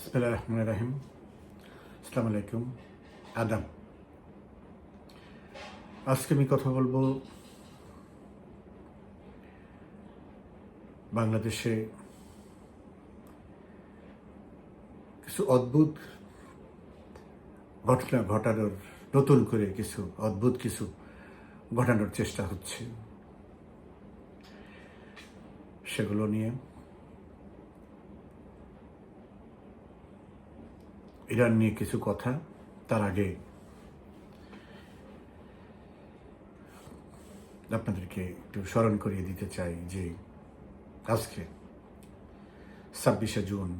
বিসমিল্লাহির রহমানির রহিম আসসালামু আলাইকুম আদাম আজকে আমি কথা বলব বাংলাদেশে কিছু অদ্ভুত ঘটনা ঘটানোর, নতুন করে কিছু অদ্ভুত কিছু ঘটানোর চেষ্টা হচ্ছে। সেগুলো নিয়ে ইরান নিয়ে কিছু কথা তার আগে আপনাদেরকে একটু স্মরণ করিয়ে দিতে চাই যে আজকে ছাব্বিশে জুন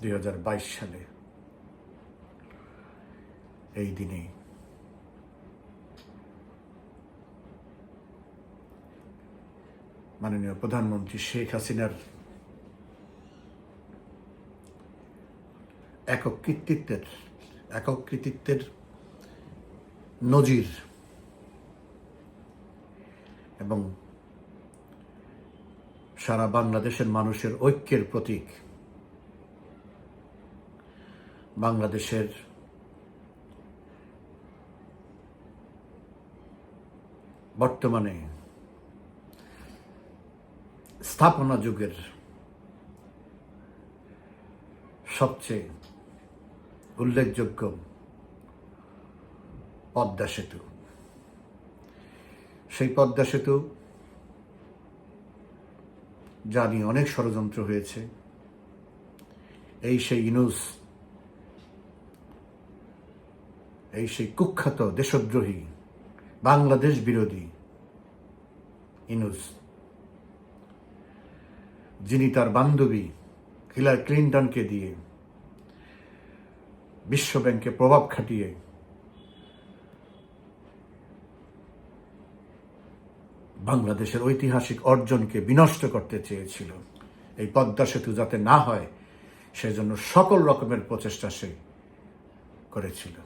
দুই হাজার বাইশ সালে এই দিনে মাননীয় প্রধানমন্ত্রী শেখ হাসিনার একক কৃতিত্বের একক কৃতিত্বের নজির এবং সারা বাংলাদেশের মানুষের ঐক্যের প্রতীক বাংলাদেশের বর্তমানে স্থাপনা যুগের সবচেয়ে উল্লেখযোগ্য পদ্মা সেতু। সেই পদ্মা সেতু যা নিয়ে অনেক ষড়যন্ত্র হয়েছে। এই সেই ইনুস, এই সেই কুখ্যাত দেশদ্রোহী, বাংলাদেশ বিরোধী ইনুস, যিনি তার বান্ধবী হিলার ক্লিন্টনকে দিয়ে বিশ্বব্যাংকে প্রভাব খাটিয়ে। বাংলাদেশের ঐতিহাসিক অর্জনকে বিনষ্ট করতে চেয়েছিল। এই পদ্মা সেতু যাতে না হয়, সেজন্য সকল রকমের প্রচেষ্টা সে করেছিল।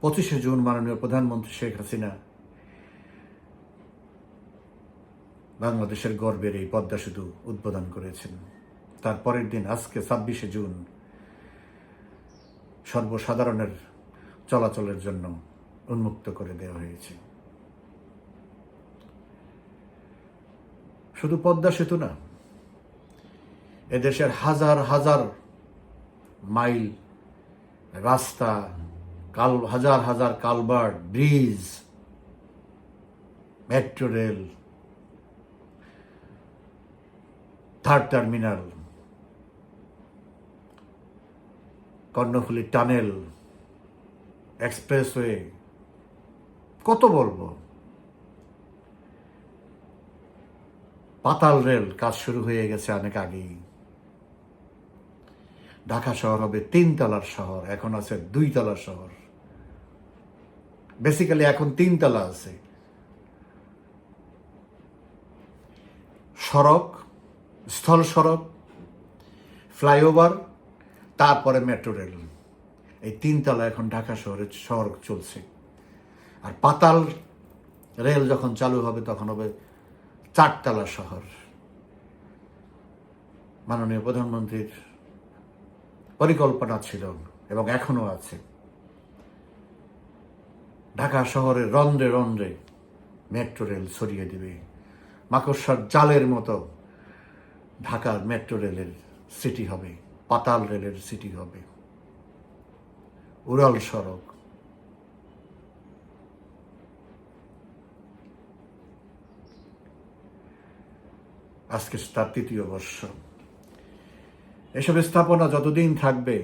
পঁচিশে জুন মাননীয় প্রধানমন্ত্রী শেখ হাসিনা বাংলাদেশের গর্বের এই পদ্মা সেতু উদ্বোধন করেছেন। তার পরের দিন, আজকে ছাব্বিশে জুন, সর্বসাধারণের চলাচলের জন্য উন্মুক্ত করে দেওয়া হয়েছে। শুধু পদ্মা সেতু না, এদেশের হাজার হাজার মাইল রাস্তা, কাল, হাজার হাজার culvert bridge, metro rail, third terminal Karnaphuli tunnel, expressway, কত বলব? পাতাল রেল কাজ শুরু হয়ে গেছে অনেক আগেই। ঢাকা শহর হবে তিন তলার শহর, এখন আছে দুই তলার শহর। বেসিক্যালি এখন তিন তলা আছে। সড়ক, স্থল সড়ক, ফ্লাইওভার তারপরে মেট্রো রেল। এই তিনতলা এখন ঢাকা শহরে শহর চলছে। আর পাতাল রেল যখন চালু হবে, তখন হবে চারতলা শহর। মাননীয় প্রধানমন্ত্রীর পরিকল্পনা ছিল এবং এখনও আছে। ঢাকা শহরের রন্ধ্রে রন্ধ্রে মেট্রো রেল ছড়িয়ে দেবে। মাকড়সার জালের মতো ঢাকার মেট্রো রেলের সিটি হবে। পাতাল রেলের সিটি হবে। উড়াল সড়ক। আজকে তার তৃতীয় বর্ষ। এসব স্থাপনা যতদিন থাকবে,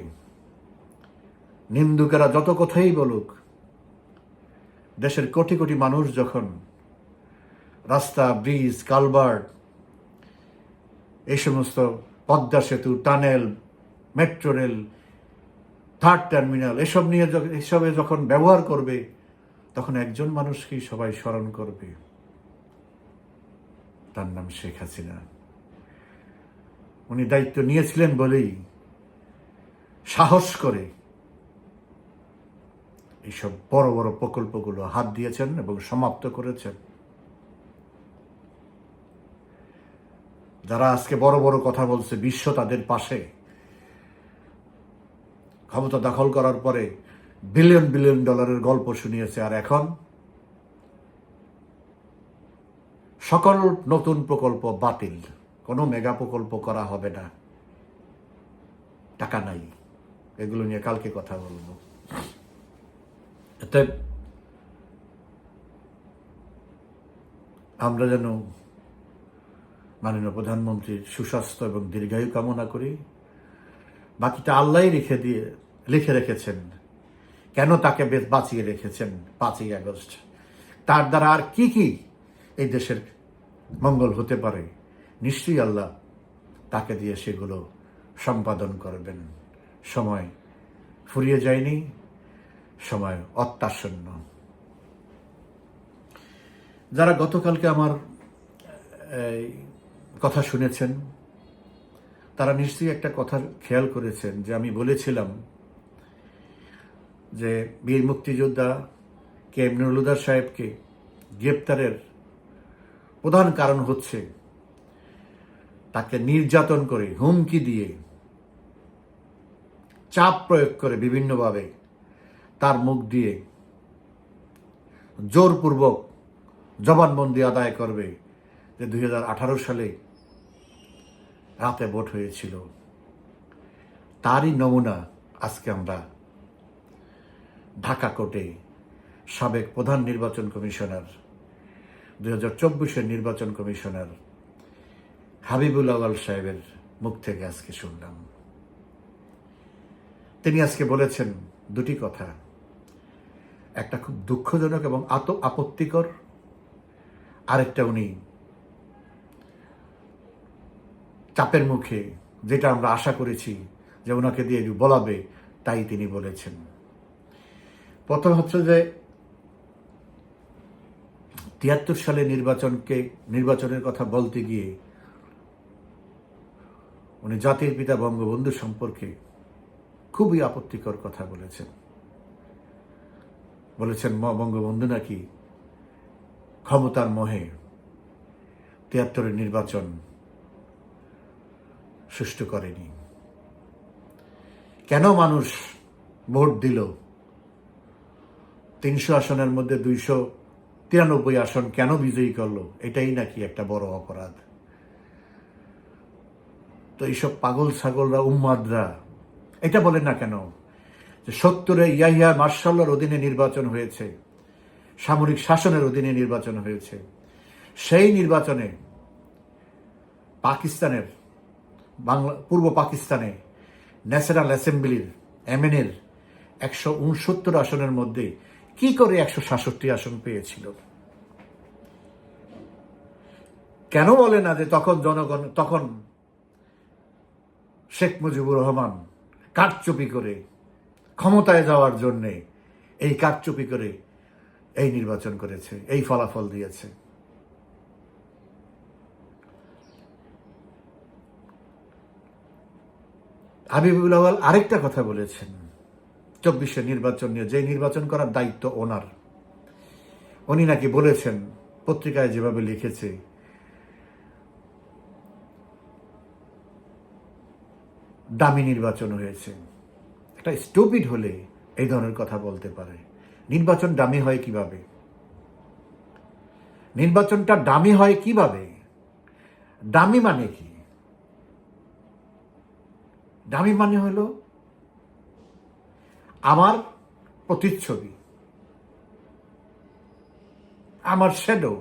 নিন্দুকেরা যত কথাই বলুক, দেশের কোটি কোটি মানুষ যখন রাস্তা, ব্রিজ কালভার্ট এই সমস্ত পদ্মা সেতু, tunnel metro rail third terminal এসব নিয়ে এসবে যখন ব্যবহার করবে, তখন একজন মানুষকেই সবাই স্মরণ করবে। তার নাম শেখ হাসিনা। উনি দায়িত্ব নিয়েছিলেন বলেই সাহস করে এইসব বড় বড় প্রকল্পগুলো হাত দিয়েছেন এবং সমাপ্ত করেছেন। যারা আজকে বড় বড় কথা বলছে, বিশ্ব তাদের পাশে। ক্ষমতা দখল করার পরে বিলিয়ন বিলিয়ন ডলারের গল্প শুনিয়েছে আর এখন সকল নতুন প্রকল্প বাতিল। কোনো মেগা প্রকল্প করা হবে না। টাকা নাই। এগুলো নিয়ে কালকে কথা বলব। এতে আমরা যেন মাননীয় প্রধানমন্ত্রীর সুস্বাস্থ্য এবং দীর্ঘায়ু কামনা করি। বাকিটা আল্লাহ রেখে দিয়ে লিখে রেখেছেন। কেন তাকে বেশ বাঁচিয়ে রেখেছেন পাঁচই আগস্ট? তার দ্বারা আর কি কি এই দেশের মঙ্গল হতে পারে? নিশ্চয়ই আল্লাহ তাকে দিয়ে সেগুলো সম্পাদন করবেন। সময় ফুরিয়ে যায়নি, সময় অত্যাসন্ন। যারা গতকালকে আমার কথা শুনেছেন, তারা নিশ্চয়ই একটা কথা খেয়াল করেছেন যে আমি বলেছিলাম যে বীর মুক্তিযোদ্ধা কে এম নুরুদার সাহেবকে গ্রেপ্তারের প্রধান কারণ হচ্ছে তাকে নির্যাতন করে, হুমকি দিয়ে চাপ প্রয়োগ করে বিভিন্নভাবে তার মুখ দিয়ে জোরপূর্বক জবানবন্দি আদায় করবে যে দু হাজার আঠারো সালে রাতে ভোট হয়েছিল। তারই নমুনা আজকে আমরা ঢাকা কোর্টে সাবেক প্রধান নির্বাচন কমিশনার দু হাজার চব্বিশের নির্বাচন কমিশনার হাবিবুল আওয়াল সাহেবের মুখ থেকে আজকে শুনলাম। তিনি আজকে বলেছেন দুটি কথা। একটা খুব দুঃখজনক এবং আত, আপত্তিকর, আরেকটা উনি চাপের মুখে, যেটা আমরা আশা করেছি যে ওনাকে দিয়ে বলাবে, তাই তিনি বলেছেন। প্রথম হচ্ছে যে তিয়াত্তর সালে নির্বাচনকে, নির্বাচনের কথা বলতে গিয়ে উনি জাতির পিতা বঙ্গবন্ধু সম্পর্কে খুবই আপত্তিকর কথা বলেছেন। বলেছেন, ম, বঙ্গবন্ধু নাকি ক্ষমতার মোহে তিয়াত্তরের নির্বাচন সুষ্ঠু করেনি। কেন মানুষ ভোট দিল তিনশো আসনের মধ্যে দুইশো তিরানব্বই আসন কেন বিজয়ী করল? এটাই নাকি একটা বড় অপরাধ। তো এইসব পাগল ছাগলরা, উম্মাদরা, এটা বলেন না কেন? যে সত্তরে ইয়াহিয়া মার্শাল্লার অধীনে নির্বাচন হয়েছে, সামরিক শাসনের অধীনে নির্বাচন হয়েছে। সেই নির্বাচনে পাকিস্তানের, বাংলা, পূর্ব পাকিস্তানে ন্যাশনাল অ্যাসেম্বলির এমএনের একশো উনসত্তর আসনের মধ্যে কি করে একশো সাতষট্টি আসন পেয়েছিল? কেন বলে না যে তখন জনগণ, তখন শেখ মুজিবুর রহমান কারচুপি করে ক্ষমতায় যাওয়ার জন্যে এই কারচুপি করে এই নির্বাচন করেছে, এই ফলাফল দিয়েছে। হাবিবুল আরেকটা কথা বলেছেন। চব্বিশের নির্বাচন নিয়ে যে নির্বাচন করার দায়িত্ব ওনার। উনি নাকি বলেছেন, পত্রিকায় যেভাবে লিখেছে, দামি নির্বাচন হয়েছে। একটা স্টুপিড হলে এই ধরনের কথা বলতে পারে। নির্বাচন দামি হয় কীভাবে? নির্বাচনটা দামি হয় কীভাবে? দামি মানে কি? দামি মানে হলো আমার প্রতিচ্ছবি, আমার শ্যাডো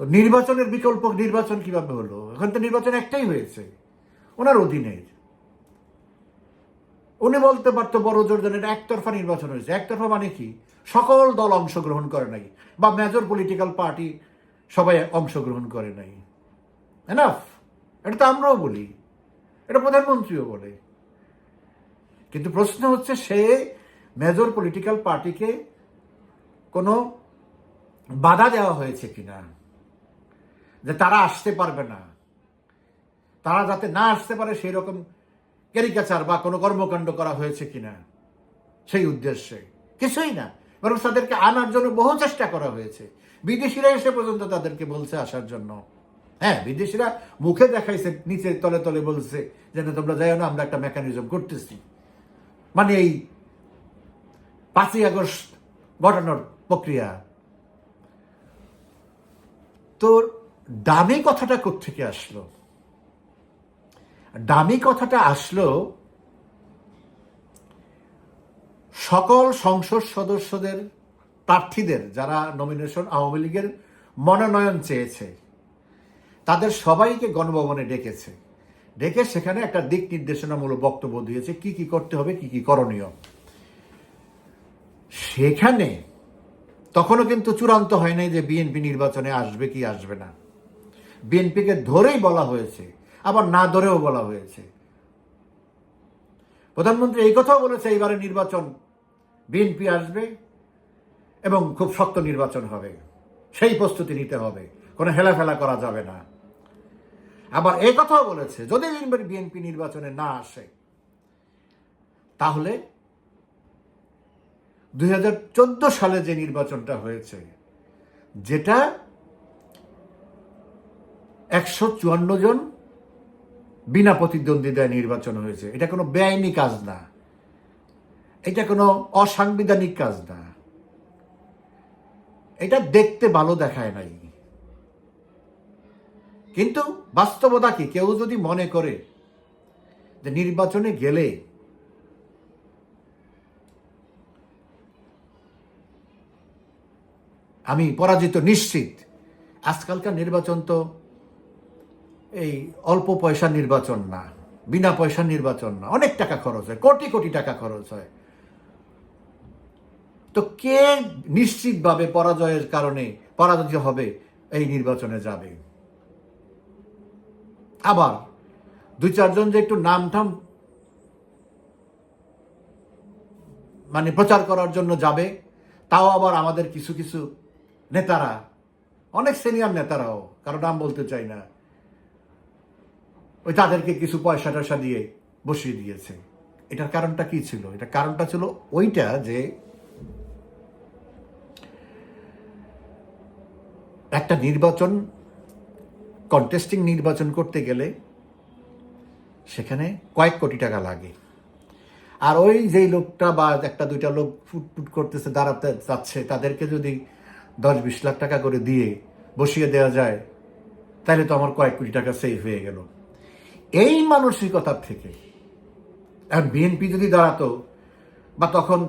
তো নির্বাচনের বিকল্প নির্বাচন কীভাবে হলো? এখন তো নির্বাচন একটাই হয়েছে, ওনার অধীনে উনি বলতে পারতো বড় জোর একতরফা নির্বাচন হয়েছে। একতরফা মানে কি? সকল দল অংশগ্রহণ করে নাই, বা মেজর পলিটিক্যাল পার্টি সবাই অংশগ্রহণ করে নাই। এনাফ এটা তো আমরাও বলি। এটা প্রধানমন্ত্রীও বলে। কিন্তু প্রশ্ন হচ্ছে, সে মেজর পলিটিক্যাল পার্টিকে কোনো বাধা দেওয়া হয়েছে কিনা? যে তারা আসতে পারবে না। তারা যাতে না আসতে পারে সেই রকম ক্যারিকাচার বা কোনো কর্মকাণ্ড করা হয়েছে কিনা? সেই উদ্দেশ্যে। কিছুই না। বরং তাদেরকে আনার জন্য বহু চেষ্টা করা হয়েছে। বিদেশিরা এসে পর্যন্ত তাদেরকে বলছে আসার জন্য। হ্যাঁ বিদেশিরা মুখে দেখাইছে, নিচে তলে তলে বলছে যে, না, তোমরা যাই না, আমরা একটা মেকানিজম করতেছি। মানে এই পাঁচই আগস্ট ঘটানোর প্রক্রিয়া। তো দামি কথাটা থেকে আসলো? দামি কথাটা আসলো, সকল সংসদ সদস্যদের প্রার্থীদের, যারা নমিনেশন আওয়ামী লীগের মনোনয়ন চেয়েছে তাদের সবাইকে গণভবনে ডেকেছে। ডেকে সেখানে একটা দিক নির্দেশনামূলক বক্তব্য দিয়েছে, কি কি করতে হবে, কি কি করণীয়। সেখানে তখনও কিন্তু চূড়ান্ত হয় নাই যে বিএনপি নির্বাচনে আসবে কি আসবে না। বিএনপিকে ধরেই বলা হয়েছে, আবার না ধরেও বলা হয়েছে। প্রধানমন্ত্রী এই কথাও বলেছে, এইবারে নির্বাচন, বিএনপি আসবে এবং খুব শক্ত নির্বাচন হবে। সেই প্রস্তুতি নিতে হবে, কোনো হেলাফেলা করা যাবে না। আবার এই কথাও বলেছে, যদি বিএনপি নির্বাচনে না আসে, তাহলে দুই হাজার চোদ্দ সালে যে নির্বাচনটা হয়েছে, যেটা একশো চুয়ান্ন জন বিনা প্রতিদ্বন্দ্বিতায় নির্বাচন হয়েছে, এটা কোনো বেআইনি কাজ না, এটা কোনো অসাংবিধানিক কাজ না, এটা দেখতে ভালো দেখায় নাই। কিন্তু বাস্তবতা কি? কেউ যদি মনে করে যে নির্বাচনে গেলে আমি পরাজিত নিশ্চিত, আজকালকার নির্বাচন তো এই অল্প পয়সার নির্বাচন না, বিনা পয়সার নির্বাচন না, অনেক টাকা খরচ হয়, কোটি কোটি টাকা খরচ হয়। তো কে নিশ্চিতভাবে পরাজয়ের কারণে পরাজিত হবে এই নির্বাচনে যাবে? আবার দুই চারজন যে একটু নাম ঠাম মানে প্রচার করার জন্য যাবে, তাও আবার আমাদের কিছু কিছু নেতারা, অনেক সিনিয়র নেতারাও, কারও নাম বলতে চাই না, ওই তাদেরকে কিছু পয়সা টয়সা দিয়ে বসিয়ে দিয়েছে। এটার কারণটা কি ছিল? এটা কারণটা ছিল ওইটা যে একটা নির্বাচন কন্টেস্টিং নির্বাচন করতে গেলে সেখানে কয়েক কোটি টাকা লাগে। আর ওই যেই লোকটা বা একটা দুইটা লোক ফুটফুট করতেছে, দাঁড়াতে যাচ্ছে তাদেরকে যদি দশ বিশ লাখ টাকা করে দিয়ে বসিয়ে দেওয়া যায়, তাহলে তো আমার কয়েক কোটি টাকা সেভ হয়ে গেল। এই মানসিকতার থেকে এখন বিএনপি যদি দাঁড়াতো বা তখন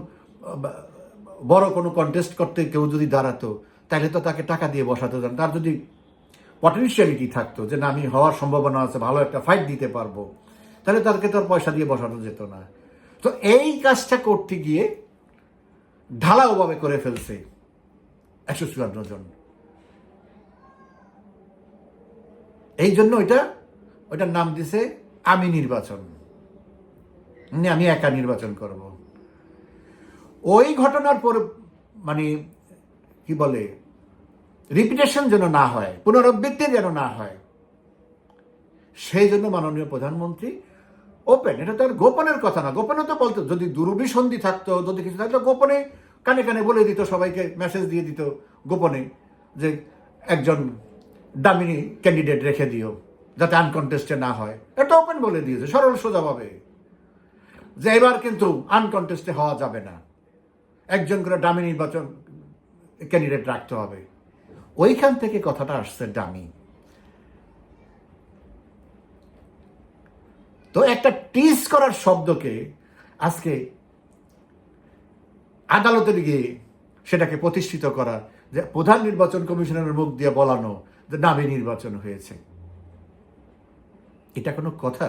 বড় কোনো কন্টেস্ট করতে কেউ যদি দাঁড়াতো, তাহলে তো তাকে টাকা দিয়ে বসাতে তার যদি পটেনশিয়ালিটি থাকতো যে না, আমি হওয়ার সম্ভাবনা আছে, ভালো একটা ফাইট দিতে পারব। তাহলে তাদেরকে তো আর পয়সা দিয়ে বসানো যেত না। তো এই কাজটা করতে গিয়ে ঢালাওভাবে করে ফেলছে একশো চুয়ান্ন জন। এই জন্য ওইটা, ওইটার নাম দিছে আমি নির্বাচন। মানে আমি একা নির্বাচন করব। ওই ঘটনার পর মানে কি বলে রিপিটেশন যেন না হয়, পুনরাবৃত্তি যেন না হয়। সেই জন্য মাননীয় প্রধানমন্ত্রী ওপেন এটা তো আর গোপনের কথা না। গোপনে তো বলতো, যদি দুরভিসন্ধি থাকতো, যদি কিছু থাকতো, গোপনে কানে কানে বলে দিত, সবাইকে মেসেজ দিয়ে দিত গোপনে যে একজন ডামিনি ক্যান্ডিডেট রেখে দিও, যাতে আনকন্টেস্টে না হয়। এটা ওপেন বলে দিয়েছে, সরল সোজাভাবে। যে এবার কিন্তু আনকন্টেস্টে হওয়া যাবে না। একজন করে ডামি নির্বাচন ক্যান্ডিডেট রাখতে হবে। ওইখান থেকে কথাটা আসছে ডামি। তো একটা টিস করার শব্দকে আজকে আদালতে গিয়ে সেটাকে প্রতিষ্ঠিত করা যে প্রধান নির্বাচন কমিশনের মুখ দিয়ে বলানো যে নামে নির্বাচন হয়েছে। এটা কোনো কথা?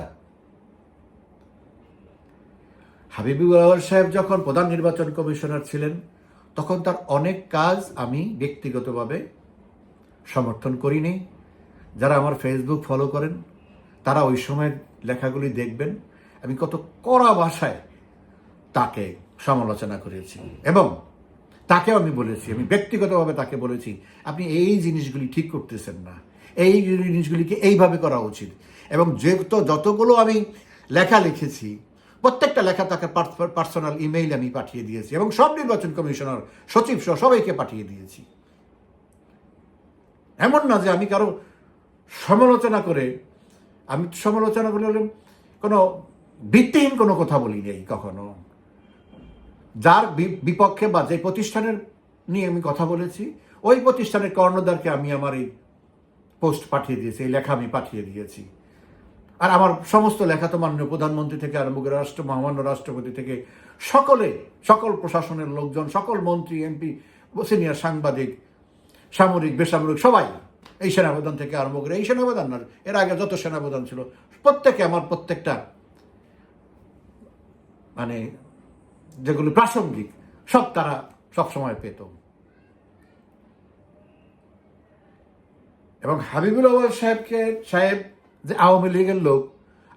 হাবিবুর সাহেব যখন প্রধান নির্বাচন কমিশনার ছিলেন, তখন তার অনেক কাজ আমি ব্যক্তিগতভাবে সমর্থন করিনি। যারা আমার ফেসবুক ফলো করেন, তারা ওই সময়ের লেখাগুলি দেখবেন। আমি কত কড়া ভাষায় তাকে সমালোচনা করেছি এবং তাকেও আমি বলেছি, আমি ব্যক্তিগতভাবে তাকে বলেছি, আপনি এই জিনিসগুলি ঠিক করতেছেন না। এই জিনিসগুলিকে এইভাবে করা উচিত। এবং যেহেতু যতগুলো আমি লেখা লিখেছি, প্রত্যেকটা লেখা তাকে পার্সোনাল ইমেইল আমি পাঠিয়ে দিয়েছি এবং সব নির্বাচন কমিশনার, সচিব সহ সবাইকে পাঠিয়ে দিয়েছি। এমন না যে আমি কারও সমালোচনা করে, আমি সমালোচনা করে কোনো ভিত্তিহীন কোনো কথা বলি নেই কখনো। যার বিপক্ষে বা যে প্রতিষ্ঠানের নিয়ে আমি কথা বলেছি, ওই প্রতিষ্ঠানের কর্ণধারকে আমি আমার এই পোস্ট পাঠিয়ে দিয়েছি, এই লেখা আমি পাঠিয়ে দিয়েছি। আর আমার সমস্ত লেখা তো মাননীয় প্রধানমন্ত্রী থেকে আরম্ভ করে রাষ্ট্র, মহামান্য রাষ্ট্রপতি থেকে সকলে, সকল প্রশাসনের লোকজন, সকল মন্ত্রী, এমপি, সিনিয়র সাংবাদিক সামরিক, বেসামরিক, সবাই এই সেনাপ্রধান থেকে আরম্ভ করে এই সেনাপ্রধান না এর আগে যত সেনাপ্রধান ছিল, প্রত্যেকে আমার প্রত্যেকটা মানে যেগুলো প্রাসঙ্গিক, সব তারা সবসময় পেত। এবং হাবিবুল আওয়াল সাহেবকে, সাহেব যে আওয়ামী লীগের লোক,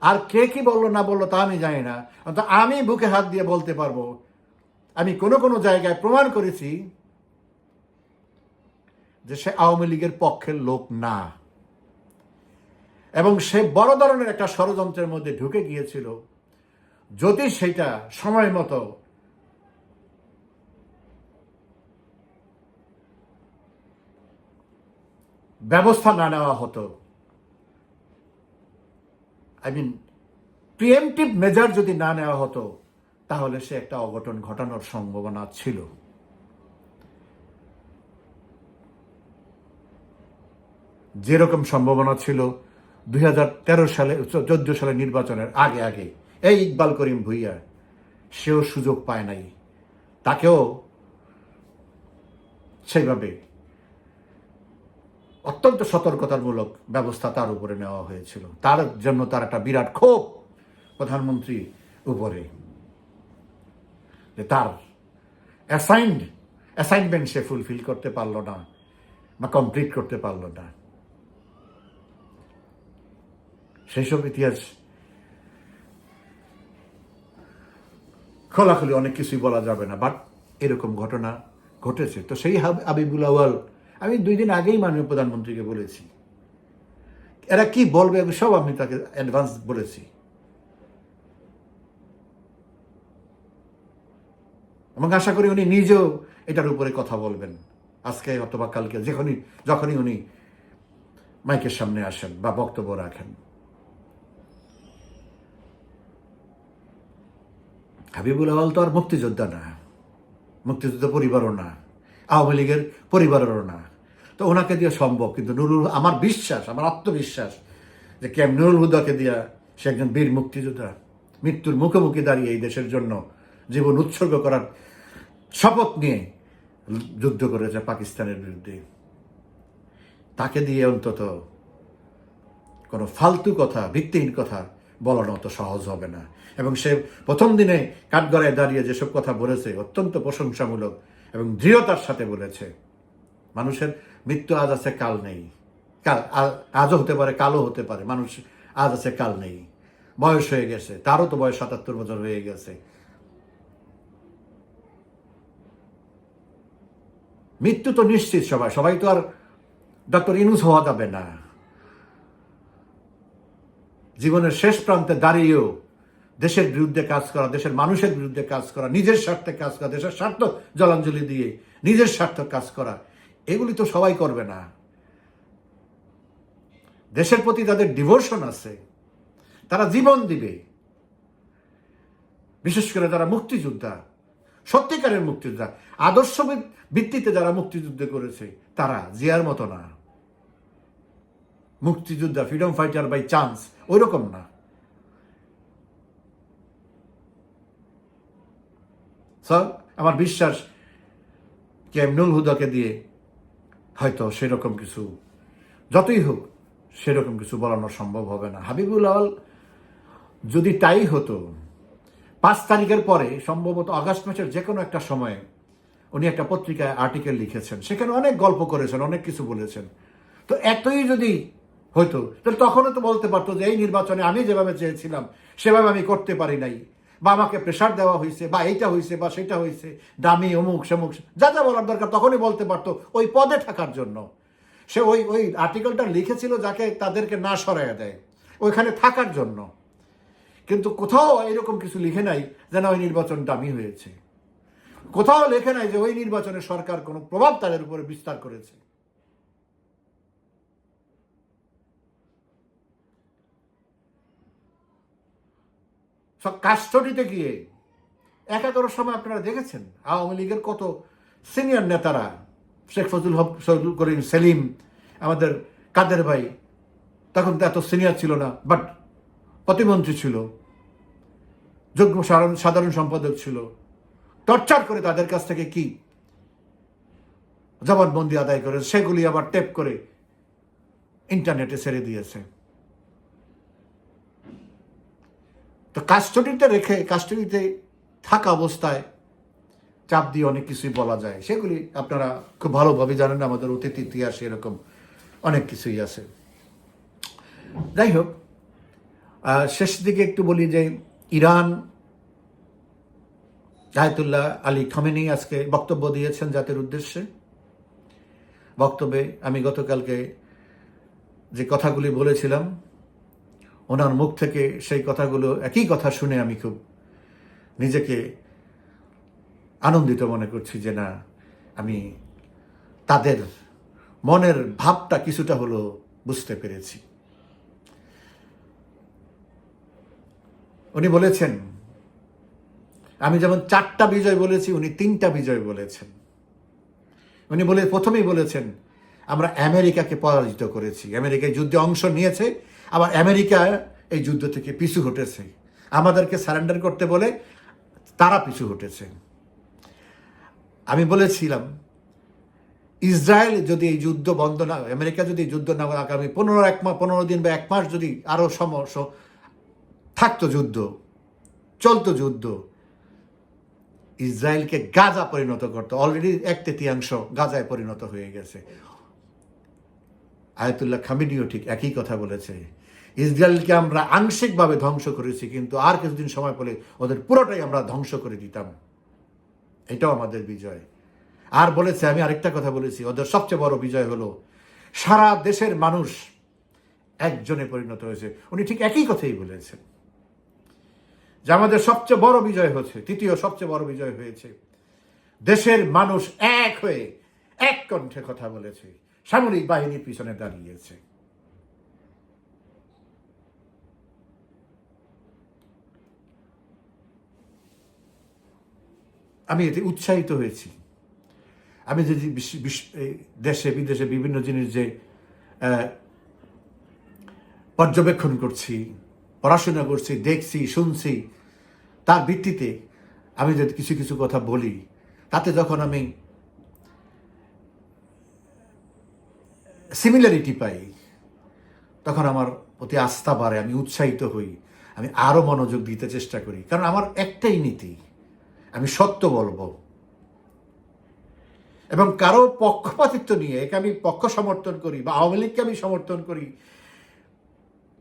আর কে কি বলল, না বলল, তা আমি জানি না। আমি বুকে হাত দিয়ে বলতে পারব। আমি কোনো কোনো জায়গায় প্রমাণ করেছি যে সে আওয়ামী লীগের পক্ষের লোক না। এবং সে বড় ধরনের একটা ষড়যন্ত্রের মধ্যে ঢুকে গিয়েছিল। যদি সেটা সময় মতো ব্যবস্থা না নেওয়া হতো আই মিন প্রিএমটিভ মেজার যদি না নেওয়া হতো, তাহলে সে একটা অঘটন ঘটানোর সম্ভাবনা ছিল। যেরকম সম্ভাবনা ছিল দু হাজার তেরো সালে চোদ্দ সালে নির্বাচনের আগে আগে, এই ইকবাল করিম ভুইয়া, সেও সুযোগ পায় নাই। তাকেও সেইভাবে অত্যন্ত সতর্কতামূলক ব্যবস্থা তার উপরে নেওয়া হয়েছিল। তার জন্য তার একটা বিরাট ক্ষোভ প্রধানমন্ত্রী উপরে। যে তার অ্যাসাইন্ড অ্যাসাইনমেন্ট সে ফুলফিল করতে পারল না বা কমপ্লিট করতে পারল না। সেই সব ইতিহাস। খোলাখুলি অনেক কিছুই বলা যাবে না, বাট এরকম ঘটনা ঘটেছে। তো সেই আবিবুল আওয়াল আমি দুই দিন আগেই মাননীয় প্রধানমন্ত্রীকে বলেছি। এরা কি বলবে আমি সব আমি তাকে অ্যাডভান্স বলেছি। এবং আশা করি উনি নিজেও এটার উপরে কথা বলবেন। আজকে অথবা কালকে, যখনই যখনই উনি মাইকের সামনে আসেন বা বক্তব্য রাখেন। হাবিবুল আওয়াল তো আর মুক্তিযোদ্ধা না, মুক্তিযুদ্ধ পরিবারও না, আওয়ামী লীগের পরিবারেরও না। তো ওনাকে দিয়ে সম্ভব, কিন্তু নুরুল, আমার বিশ্বাস, আমার আত্মবিশ্বাস যে কেম নুরুল হুদাকে দিয়া সে একজন বীর মুক্তিযোদ্ধা, মৃত্যুর মুখোমুখি দাঁড়িয়ে এই দেশের জন্য জীবন উৎসর্গ করার শপথ নিয়ে যুদ্ধ করেছে পাকিস্তানের বিরুদ্ধে। তাকে দিয়ে অন্তত কোনো ফালতু কথা, ভিত্তিহীন কথা বলানো অত সহজ হবে না। এবং সে প্রথম দিনে কাঠগড়ায় দাঁড়িয়ে যেসব কথা বলেছে, অত্যন্ত প্রশংসামূলক এবং দৃঢ়তার সাথে বলেছে, মানুষের মৃত্যু আজ আছে, কাল নেই। কাল আজও হতে পারে, কালও হতে পারে। মানুষ আজ আছে, কাল নেই। বয়স হয়ে গেছে, তারও তো বয়স সাতাত্তর বছর হয়ে গেছে। মৃত্যু তো নিশ্চিত সবাই সবাই তো আর ডক্টর ইনুস হওয়া যাবে না। জীবনের শেষ প্রান্তে দাঁড়িয়েও দেশের বিরুদ্ধে কাজ করা, দেশের মানুষের বিরুদ্ধে কাজ করা, নিজের স্বার্থে কাজ করা, দেশের স্বার্থ জলাঞ্জলি দিয়ে নিজের স্বার্থ কাজ করা, এগুলি তো সবাই করবে না। দেশের প্রতি তাদের ডিভোশন আছে, তারা জীবন দিবে। বিশেষ করে যারা মুক্তিযোদ্ধা, সত্যিকারের মুক্তিযোদ্ধা, আদর্শ ভিত্তিতে যারা মুক্তিযুদ্ধ করেছে, তারা জিয়ার মতো না। মুক্তিযোদ্ধা ফ্রিডম ফাইটার বাই চান্স ওই রকম না। স্যার আমার বিশ্বাস কে এমনুল হুদাকে দিয়ে হয়তো সেরকম কিছু, যতই হোক, সেরকম কিছু বলানো সম্ভব হবে না। হাবিবুল আল যদি তাই হতো, পাঁচ তারিখের পরে, সম্ভবত আগস্ট মাসের যে কোনো একটা সময়ে উনি একটা পত্রিকায় আর্টিকেল লিখেছেন। সেখানে অনেক গল্প করেছেন, অনেক কিছু বলেছেন। তো এতই যদি হয়তো তাহলে তখনও তো বলতে পারতো যে, এই নির্বাচনে আমি যেভাবে চেয়েছিলাম, সেভাবে আমি করতে পারি নাই। বা আমাকে প্রেশার দেওয়া হয়েছে বা এইটা হয়েছে বা সেটা হয়েছে দামি, অমুক, সেমুক, যা যা বলার দরকার তখনই বলতে পারতো ওই পদে থাকার জন্য। সে ওই ওই আর্টিকেলটা লিখেছিল যাকে তাদেরকে না সরাইয়া দেয়, ওইখানে থাকার জন্য। কিন্তু কোথাও এরকম কিছু লিখে নাই যেন ওই নির্বাচন দামি হয়েছে। কোথাও লেখে নাই যে ওই নির্বাচনে সরকার কোনো প্রভাব তাদের উপরে বিস্তার করেছে। সব কাস্টডিতে গিয়ে একাদশের সময় আপনারা দেখেছেন? আওয়ামী লীগের কত সিনিয়র নেতারা, শেখ ফজল হক, ফজলুল করিম, সেলিম, আমাদের কাদের ভাই, তখন তো এত সিনিয়র ছিল না বাট প্রতিমন্ত্রী ছিল, যুগ্ম সাধারণ সম্পাদক ছিল। টর্চার করে তাদের কাছ থেকে কি জবানবন্দি আদায় করে, সেগুলি আবার টেপ করে ইন্টারনেটে ছেড়ে দিয়েছে। তো কাস্টডিতে রেখে কাস্টডিতে থাকা অবস্থায় চাপ দিয়ে অনেক কিছুই বলা যায়। সেগুলি আপনারা খুব ভালোভাবে জানেন, আমাদের অতীত ইতিহাসে এরকম অনেক কিছুই আছে। যাই হোক শেষ দিকে একটু বলি যে ইরান আয়তুল্লাহ আলী খামেনি আজকে বক্তব্য দিয়েছেন জাতির উদ্দেশ্যে। বক্তব্যে আমি গতকালকে যে কথাগুলি বলেছিলাম ওনার মুখ থেকে সেই কথাগুলো, একই কথা শুনে আমি খুব নিজেকে আনন্দিত মনে করছি যে না, আমি তাদের মনের ভাবটা কিছুটা হলো বুঝতে পেরেছি। উনি বলেছেন, আমি যেমন চারটা বিজয় বলেছি, উনি তিনটা বিজয় বলেছেন। উনি বলে, প্রথমেই বলেছেন, আমরা আমেরিকাকে পরাজিত করেছি। আমেরিকায় যুদ্ধে অংশ নিয়েছে আবার আমেরিকা এই যুদ্ধ থেকে পিছু হটেছে। আমাদেরকে সারেন্ডার করতে বলে তারা পিছু হটেছে। আমি বলেছিলাম, ইসরায়েল যদি এই যুদ্ধ বন্ধ না, আমেরিকা যদি যুদ্ধ না করে, আগামী পনেরো এক মাস পনেরো দিন বা এক মাস যদি আরও সমস্য থাকতো যুদ্ধ, চলতো যুদ্ধ, ইসরায়েলকে গাজা পরিণত করতো। অলরেডি এক তৃতীয়াংশ গাজায় পরিণত হয়ে গেছে। আয়তুল্লাহ খামিনিও ঠিক একই কথা বলেছে। ইসরায়েলকে আমরা আংশিকভাবে ধ্বংস করেছি, কিন্তু আর কিছুদিন সময় পরে ওদের পুরোটাই আমরা ধ্বংস করে দিতাম। এটাও আমাদের বিজয়। আর বলেছে, আমি আরেকটা কথা বলেছি, ওদের সবচেয়ে বড় বিজয় হলো, সারা দেশের মানুষ একজনে পরিণত হয়েছে। উনি ঠিক একই কথাই বলেছেন যে আমাদের সবচেয়ে বড় বিজয় হচ্ছে, তৃতীয় সবচেয়ে বড় বিজয় হয়েছে। দেশের মানুষ এক হয়ে এক কণ্ঠে কথা বলেছে, সামরিক বাহিনীর পিছনে দাঁড়িয়েছে। আমি এতে উৎসাহিত হয়েছি। আমি যদি দেশে, বিদেশে বিভিন্ন জিনিস যে পর্যবেক্ষণ করছি, পড়াশোনা করছি, দেখছি, শুনছি, তার ভিত্তিতে আমি যদি কিছু কিছু কথা বলি, তাতে যখন আমি সিমিলারিটি পাই, তখন আমার প্রতি আস্থা বাড়ে, আমি উৎসাহিত হই, আমি আরও মনোযোগ দিতে চেষ্টা করি। কারণ আমার একটাই নীতি আমি সত্য বলব। এবং কারও পক্ষপাতিত্ব নিয়ে একে আমি পক্ষ সমর্থন করি বা আওয়ামী লীগকে আমি সমর্থন করি,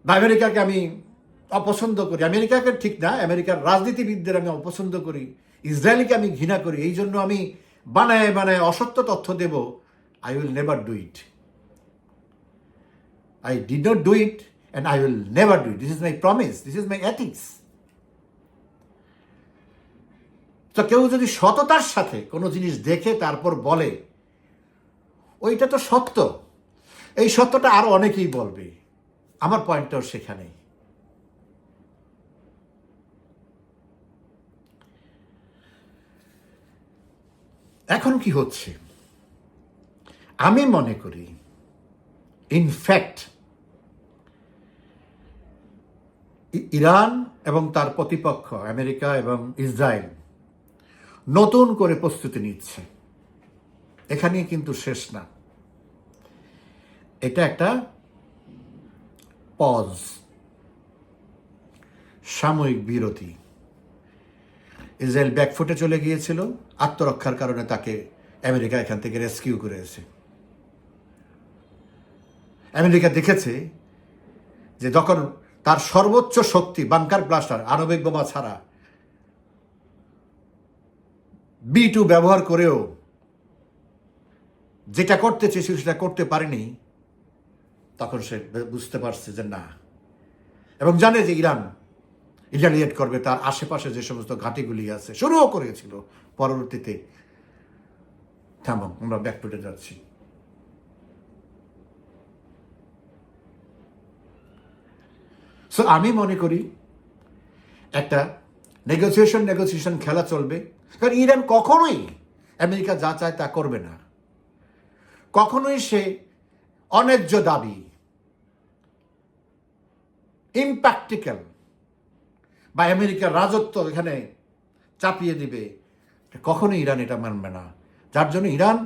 বা আমেরিকাকে আমি অপছন্দ করি, আমেরিকাকে ঠিক না, আমেরিকার রাজনীতিবিদদের আমি অপছন্দ করি, ইসরায়েলকে আমি ঘৃণা করি, এই জন্য আমি বানায় বানায় অসত্য তথ্য দেব I will never do it I did not do it and I will never do it this is my promise this is my ethics তো কেউ যদি সততার সাথে কোনো জিনিস দেখে তারপর বলে, ওইটা তো সত্য। এই সত্যটা আরও অনেকেই বলবে। আমার পয়েন্টটাও সেখানেই। এখন কি হচ্ছে? আমি মনে করি ইনফ্যাক্ট ইরান এবং তার প্রতিপক্ষ, আমেরিকা এবং ইসরায়েল নতুন করে প্রস্তুতি নিচ্ছে। এখানেই কিন্তু শেষ না। এটা একটা পজ সাময়িক বিরতি। ইসরায়েল ব্যাকফুটে চলে গিয়েছিল। আত্মরক্ষার কারণে তাকে আমেরিকা এখান থেকে রেস্কিউ করেছে। আমেরিকা দেখেছে যে যখন তার সর্বোচ্চ শক্তি বাংকার ব্লাস্টার আণবিক বোমা ছাড়া বি টু ব্যবহার করেও যেটা করতে চেয়েছিল সেটা করতে পারেনি, তখন সে বুঝতে পারছে যে না। এবং জানে যে ইরান রিটালিয়েট করবে, তার আশেপাশে যে সমস্ত ঘাঁটিগুলি আছে, শুরুও করেছিল, পরবর্তীতে। থামো, আমরা ব্যাকফুটে যাচ্ছি। সো আমি মনে করি একটা নেগোসিয়েশন নেগোসিয়েশন খেলা চলবে। কারণ ইরান কখনোই আমেরিকা যা চায় তা করবে না। কখনোই সে অন্যায্য দাবি ইম্প্র্যাকটিক্যাল বা আমেরিকার রাজত্ব এখানে চাপিয়ে দিবে কখনোই ইরান এটা মানবে না। যার জন্য ইরান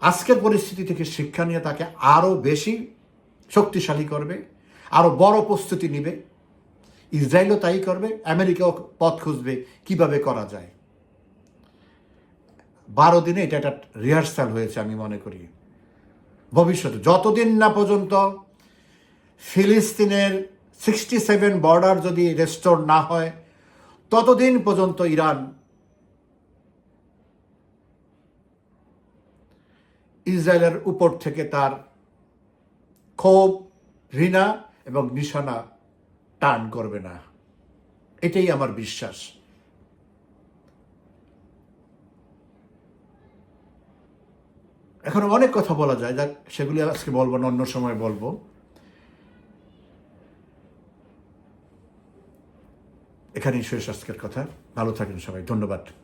আজকের পরিস্থিতি থেকে শিক্ষা নিয়ে তাকে আরও বেশি শক্তিশালী করবে আরও বড় প্রস্তুতি নিবে। ইসরায়েলও তাই করবে, আমেরিকাও পথ খুঁজবে কীভাবে করা যায়। বারো দিনে এটা একটা রিহার্সাল হয়েছে আমি মনে করি। ভবিষ্যতে যতদিন না পর্যন্ত ফিলিস্তিনের সিক্সটি সেভেন বর্ডার যদি রেস্টোর না হয়, ততদিন পর্যন্ত ইরান ইসরায়েলের উপর থেকে তার ক্ষোভ, ঘৃণা এবং নিশানা টান করবে না। এটাই আমার বিশ্বাস। এখন অনেক কথা বলা যায়, যাক, সেগুলি আজকে বলব না, অন্য সময় বলব। এখানেই শেষ আজকের কথা। ভালো থাকেন সবাই, ধন্যবাদ।